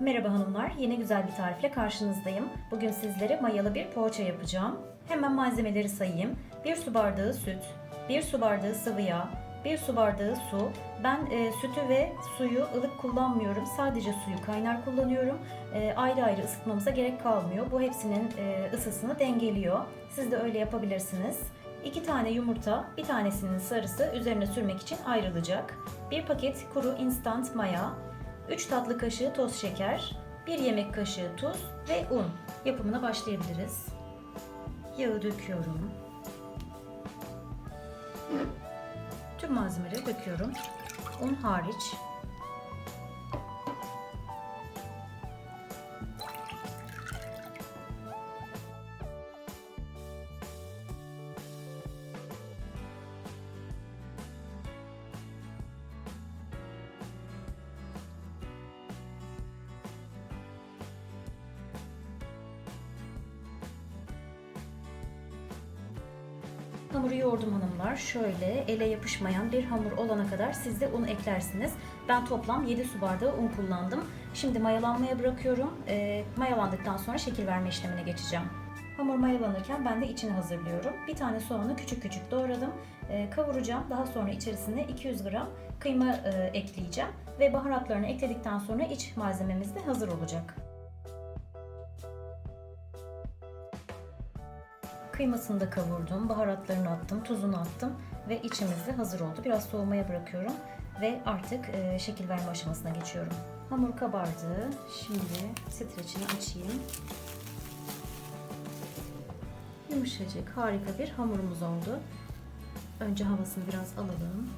Merhaba hanımlar, yine güzel bir tarifle karşınızdayım. Bugün sizlere mayalı bir poğaça yapacağım. Hemen malzemeleri sayayım. 1 su bardağı süt, 1 su bardağı sıvı yağ, 1 su bardağı su. Ben e, sütü ve suyu ılık kullanmıyorum. Sadece suyu kaynar kullanıyorum. E, ayrı ayrı ısıtmamıza gerek kalmıyor. Bu hepsinin e, ısısını dengeliyor. Siz de öyle yapabilirsiniz. 2 tane yumurta, bir tanesinin sarısı üzerine sürmek için ayrılacak. 1 paket kuru instant maya, 3 tatlı kaşığı toz şeker, 1 yemek kaşığı tuz ve un. Yapımına başlayabiliriz. Yağı döküyorum. Tüm malzemeleri döküyorum. Un hariç. Hamuru yoğurdum hanımlar. Şöyle ele yapışmayan bir hamur olana kadar siz de un eklersiniz. Ben toplam 7 su bardağı un kullandım. Şimdi mayalanmaya bırakıyorum. E, mayalandıktan sonra şekil verme işlemine geçeceğim. Hamur mayalanırken ben de içini hazırlıyorum. Bir tane soğanı küçük küçük doğradım. E, kavuracağım. Daha sonra içerisine 200 gram kıyma e, ekleyeceğim. Ve baharatlarını ekledikten sonra iç malzememiz de hazır olacak. Kıymasını da kavurdum, baharatlarını attım, tuzunu attım ve içimiz de hazır oldu. Biraz soğumaya bırakıyorum ve artık e, şekil verme aşamasına geçiyorum. Hamur kabardı. Şimdi streçini açayım. Yumuşacık, harika bir hamurumuz oldu. Önce havasını biraz alalım.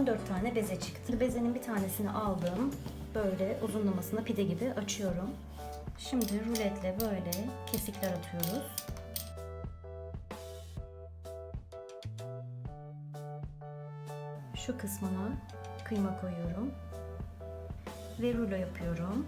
...14 tane beze çıktı. Bezenin bir tanesini aldım. Böyle uzunlamasına pide gibi açıyorum. Şimdi ruletle böyle kesikler atıyoruz. Şu kısmına kıyma koyuyorum. Ve rulo yapıyorum.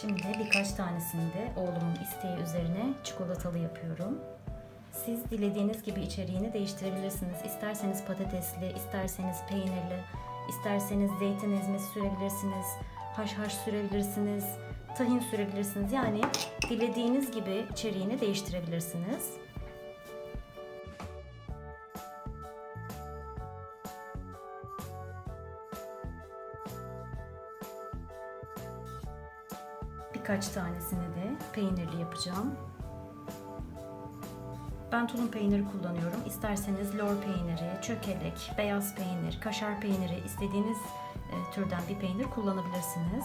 Şimdi birkaç tanesini de oğlumun isteği üzerine çikolatalı yapıyorum. Siz dilediğiniz gibi içeriğini değiştirebilirsiniz. İsterseniz patatesli, isterseniz peynirli, isterseniz zeytin ezmesi sürebilirsiniz, haşhaş sürebilirsiniz, tahin sürebilirsiniz. Yani dilediğiniz gibi içeriğini değiştirebilirsiniz. Birkaç tanesini de peynirli yapacağım. Ben tulum peyniri kullanıyorum. İsterseniz lor peyniri, çökelek, beyaz peynir, kaşar peyniri istediğiniz e, türden bir peynir kullanabilirsiniz.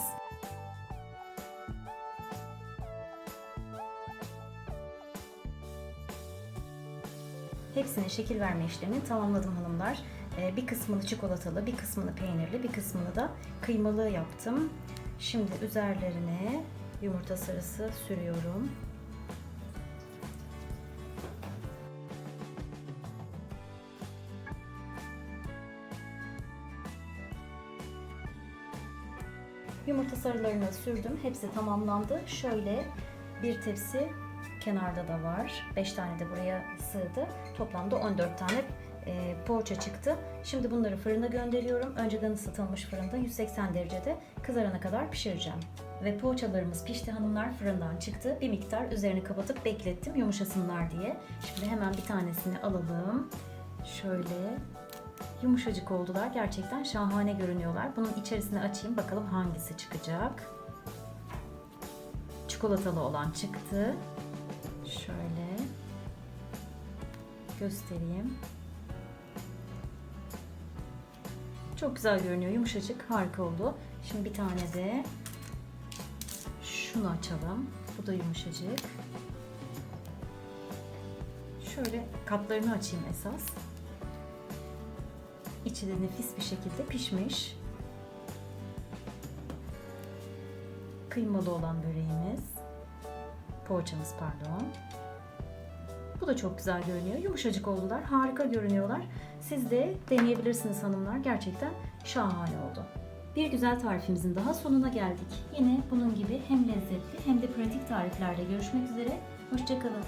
Hepsine şekil verme işlemini tamamladım hanımlar. E, Bir kısmını çikolatalı, bir kısmını peynirli, bir kısmını da kıymalı yaptım. Şimdi üzerlerine yumurta sarısı sürüyorum. Yumurta sarılarını sürdüm. Hepsi tamamlandı. Şöyle bir tepsi kenarda da var. 5 tane de buraya sığdı. Toplamda 14 tane e, poğaça çıktı. Şimdi bunları fırına gönderiyorum. Önceden ısıtılmış fırında 180 derecede kızarana kadar pişireceğim. Ve poğaçalarımız pişti hanımlar fırından çıktı. Bir miktar üzerini kapatıp beklettim yumuşasınlar diye. Şimdi hemen bir tanesini alalım. Şöyle yumuşacık oldular. Gerçekten şahane görünüyorlar. Bunun içerisini açayım bakalım hangisi çıkacak. Çikolatalı olan çıktı. Şöyle göstereyim. Çok güzel görünüyor. Yumuşacık. Harika oldu. Şimdi bir tane de şunu açalım. Bu da yumuşacık. Şöyle kaplarını açayım esas. İçi de nefis bir şekilde pişmiş. Kıymalı olan böreğimiz. Poğaçamız pardon. Bu da çok güzel görünüyor. Yumuşacık oldular. Harika görünüyorlar. Siz de deneyebilirsiniz hanımlar. Gerçekten şahane oldu. Bir güzel tarifimizin daha sonuna geldik. Yine bunun gibi hem lezzetli hem de pratik tariflerle görüşmek üzere. Hoşçakalın.